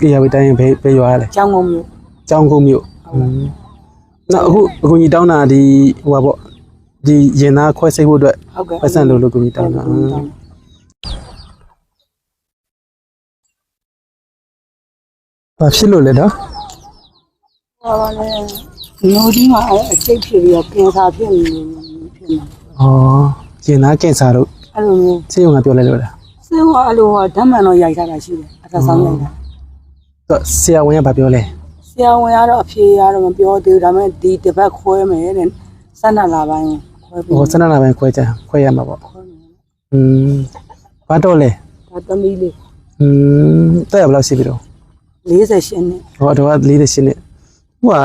အေယာဝတိုင်းဘယ်ဘယ်ရွာလဲကျောင်းကုန်းမြို့ကျောင်းကုန်းမြို့နော်အခုအခုညီတောင်းတာဒီဟိုပါပေါ့ဒီရင်သားခွဲစိတ်ဖို့အတွက်ဟုတ်ကဲ့ပတ်စံလို့လို့ကိုညီတောင်းတာဘာဖြစ်လို့လဲတော့ဟောပါလေနိုဒီမှာအကျိတ်ဖြစ်ပြီးတော့ကင်ဆာဖြစ်နေဖြစ်နေဩရင်သားကင်ဆာတို့အဲ့လိုမျိုးစေုံကပြောလိုက်လို့လားစေုံကအဲ့လိုဓာတ်မှန်တော့ရိုက်ထားတာရှိတယ်အသက်ဆောင်လိုက်တာ ဆရာဝန်ကဘာပြောလဲ ဆရာဝန်ကတော့အဖြေရတော့မပြောသေးဘူးဒါပေမဲ့ဒီတစ်ပတ်ခွဲမယ်တဲ့စနလာပိုင်းခွဲပြီး ဟိုစနနာပိုင်းခွဲကြခွဲရမှာပေါ့ ခွဲမယ် อืมဘာတော့လဲ ဒါသမီးလေး อืมတက်ရဘယ်လောက်ရှိပြီတော့ 48နှစ် ဟောတော့လေးတဲ့ရှင်းနေဟိုက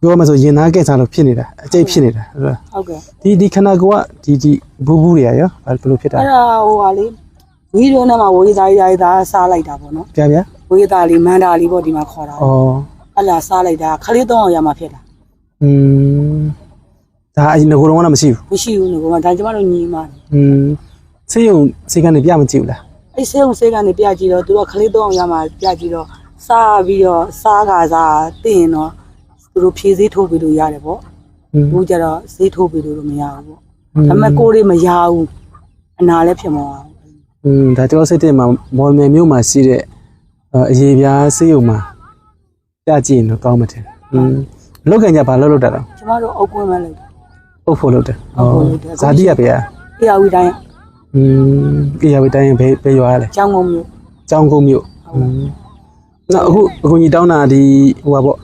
ပြောမှဆိုရင်သားကင်ဆာလို့ဖြစ်နေတာအကျိတ်ဖြစ်နေတာဟုတ်လား ဟုတ်ကဲ့ ဒီဒီခန္ဓာကိုယ်ကဒီဒီဘူးဘူးတွေရရောဘာလို့ဖြစ်တာ အဲ့ဒါဟိုဟာလေဝီဒီယိုနဲ့မှဝေးသားရိုက်သားစားလိုက်တာပေါ့နော် ပြပြ ဝေးသားလေးမန္တာလေးပေါ့ဒီမှာခေါ်တာ ဩ အဲ့လာစားလိုက်တာခလေးတော့အောင်ရမှာဖြစ်တာ อืมဒါအရင်ကကတော့မရှိဘူး မရှိဘူးငါကဒါကျမတို့ညီမတယ် อืมဆေးရုံဆေးကနေပြမကြည့်ဘူးလား အဲ့ဆေးုံဆေးကနေပြကြည့်တော့သူကခလေးတော့အောင်ရမှာပြကြည့်တော့စားပြီးတော့စားကစားသိရင်တော့သူတို့ဖြည့်စည်းထုတ်ပြီးလို့ရတယ်ပေါ့ อืม ဘူးကြတော့ဈေးထိုးပြီးလို့မရဘူးပေါ့ဒါပေမဲ့ကိုယ်တွေမရဘူးအနာလည်းဖြစ်မသွားဘူး อืมဒါကျွန်တော်စိတ်ထဲမှာမော်လမြိုင်မြို့မှာရှိတဲ့ အအရေးပြားဆေးရုံမှာပြကြည့်ရင်တော့ကောင်းမှာတယ်อืมလောက်ကင်ကြဘာလို့လောက်တာတော့ ကျမတို့အုပ်ကွင်းမဲ့လိုက်တယ် အုပ်ဖို့လောက်တယ် အုပ်ဖို့လုပ်တယ် ဇာတိရပဲอ่ะ အေယာဝီတိုင်း อืมအေရဝေတိုင်းဘယ်ဘယ်ရွာလဲ ကျောင်းကုန်းမြို့ ကျောင်းကုန်းမြို့อืมနောက်အခုအကူကြီးတောင်းတာဒီဟိုပါပေါ့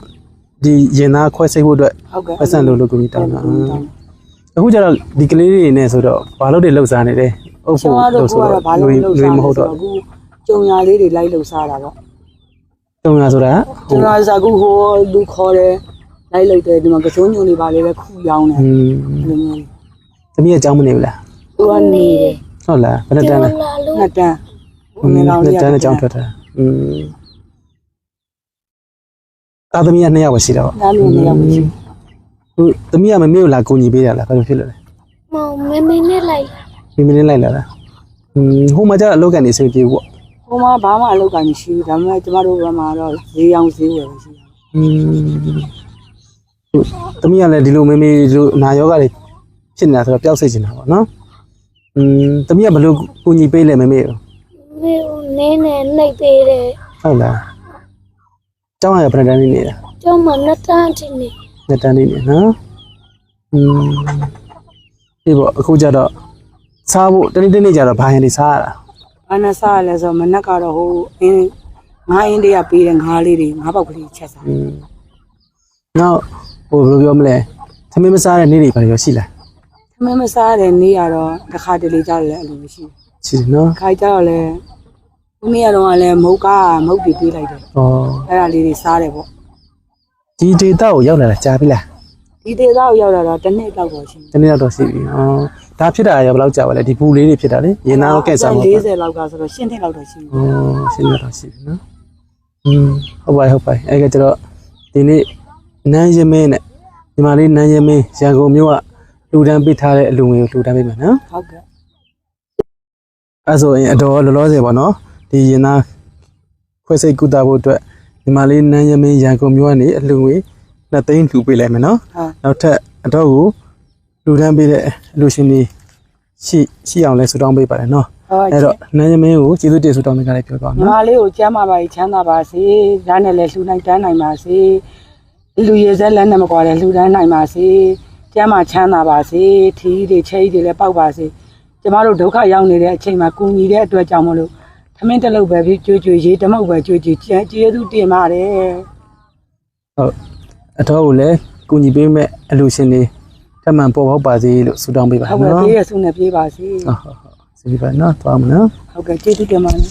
ဒီရင်သားခွဲစိတ်ဖို့အတွက် ဟုတ်ကဲ့ ပတ်စံလို့လို့ကူကြီးတောင်းတာ ဟုတ်ကဲ့ အခုကျတော့ဒီကလေးတွေနဲ့ဆိုတော့ဘာလို့တွေလှုပ်ရှားနေလဲအုပ် ကျ ဖို့ မတို့ လို့ က ဆိုတော့ ဘာလို့လှုပ်ရှား မ မ ဟု ဟုတ် တ် တော့ တော့အခု ကျုံညာလေးတွေလိုက်လှုပ်ရှားတာပေါ့ တုံရဆိုတာ ကျုံညာစာကူဟိုလူခေါ်တယ်လိုက်လှုပ်တယ်ဒီမှာကစုံညုံတွေပါလေပဲခူရောင်းတယ် อืม အဲ့လိုမျိုး သမီးအကြောင်းမနေဘူးလား သူကနေတယ် ဟုတ်လားဘယ်နဲ့တန်းလဲ နှစ်တန်း อืม ငယ်ကောင် နှစ် လေး တန်းအကြောင်းထွက်တာอืมအာသမီးကနှစ်ယောက်ပဲရှိတာပေါ့ ဒါမျိုးနေရောက်မရှိ ဟိုသမီးကမမေ့ဘူးလားကိုညီပေးရလားဘာလို့ဖြစ်လို့လဲ မောင်မမေနဲ့လိုက်လာ မိမိလေးလိုက်လာတာอืมဟိုမှာကျတော့အလုပ်ကနေစိတ်ပြေပေါ့ ဟိုမှာဘာမှအလုပ်ကမရှိဘူးဒါပေမဲ့ကျမတို့ဘက်မှာတော့ဈေးရောင်းဈေးဝယ်ပဲရှိတယ် อืมဟိုသမီးကလည်းဒီလိုမေမေဒီလိုအနာယောဂတွေဖြစ်နေတာဆိုတော့ပျောက်စိတ်ချင်တာပေါ့နော်อืมသမီးကဘယ်လိုကိုညီပေးလဲမေမေကို မေကိုနင်းနဲ့နှိပ်ပေးတယ် ဟုတ်လားကျောင်းရပြန်တန်းနေနေတာ ကျောင်းမှာနှစ်တန်းချင်းနေ နှစ်တန်းနေနေနော်อืมဒီပေါ့အခုကျတော့စားဖို့တနေ့တနေ့ကျတော့ဘာရင်နေစားရတာ ဘာနဲ့စားရလဲဆိုတော့မနက်ကတော့ဟိုအင်းငါးအင်းတည်းကပေးတဲ့ငါးလေးတွေငါးပေါက်ကလေးချက်စားอืมနောက်ဟိုဘယ်လိုပြောမလဲသမင်းမစားတဲ့နေ့တွေဘာလို့ရှိလားသမင်းမစားတဲ့နေ့ကတော့တစ်ခါတလေကြတယ်အဲ့လိုမရှိဘူးရှိတယ်နော်။ခါကြတော့လဲဒီနေ့ကတော့လည်းမုတ်ကားမုတ်တွေပေးလိုက်တယ်ဩ။အဲ့ဒါလေးတွေစားတယ်ပေါ့ဒီဒေတာကိုရောက်လာတာကြားပြီလား။ ဒီဒေသကိုရောက်လာတော့တစ်နှစ်လောက်တော့ရှိတနေ့တော့ရှိပြီဩဒါဖြစ်တာရောဘယ်လောက်ကြာပါလဲဒီဘူးလေးတွေဖြစ်တာလေရင်နာတော့ကဲ့စားမှာ40လောက်ကဆိုတော့ရှင်းနှစ်လောက်တော့ရှိပြီဩရှင်းရတော့ရှိပြီနော်อืมဟုတ်ပါဟုတ်ပါအဲ့ကကျတော့ဒီနေ့နန်းရမင်းနဲ့ဒီမှာလေးနန်းရမင်းရန်ကုန်မြို့ကလူတန်းပေးထားတဲ့အလူငွေကိုလူတန်းပေးမယ်နော်။ဟုတ်ကဲ့အဲဆိုရင်အတော်လောလောဆယ်ပေါ့နော်ဒီရင်သားခွဲစိတ်ကုသဖို့အတွက်ဒီမှာလေးနန်းရမင်းရန်ကုန်မြို့ကနေအလူငွေ နှစ်သိန်းလှူပေးလိုက်မယ်နော်။ဟုတ်နောက်ထပ်အတော့ကိုလူတန်းပေးတဲ့အလူရှင်တွေရှိရှိအောင်လဲဆူတောင်းပေးပါတယ်နော်။ဟုတ်အဲ့တော့နန်းရမင်းကိုကျေးဇူးတင်ဆူတောင်းပေးကြလိုက်ပြောပါညီနော်မလေးကိုကျမ်းမာပါချမ်းသာပါစေ။ဒါနဲ့လည်းလှူနိုင်တန်းနိုင်ပါစေ။လူရည်စက်လက်နဲ့မကွာလည်းလှူဒန်းနိုင်ပါစေ။ကျမ်းမာချမ်းသာပါစေ။ထီးတွေချဲကြီးတွေလည်းပေါက်ပါစေ။ကျမတို့ဒုက္ခရောက်နေတဲ့အချိန်မှာကုညီတဲ့အတွက်ကြောင့်မလို့သမင်းတစ်လုပ်ပဲဖြစ်ကြွကြွရေးတမုတ်ပဲကြွကြွကျေးကျေးဇူးတင်ပါတယ်။ဟုတ် အတော့ကိုလည်းကူညီပေးမဲ့အလူရှင်တွေထပ်မံပေါ်ပေါက်ပါစေလို့ဆူတောင်းပေးပါဟုတ်ကဲ့နော်ပြေးရဆုနဲ့ပြေးပါစေဟုတ်ဟုတ်ဟုတ်စီပါနော်သွားမနော်ဟုတ်ကဲ့ကျေးဇူးတင်ပါတယ်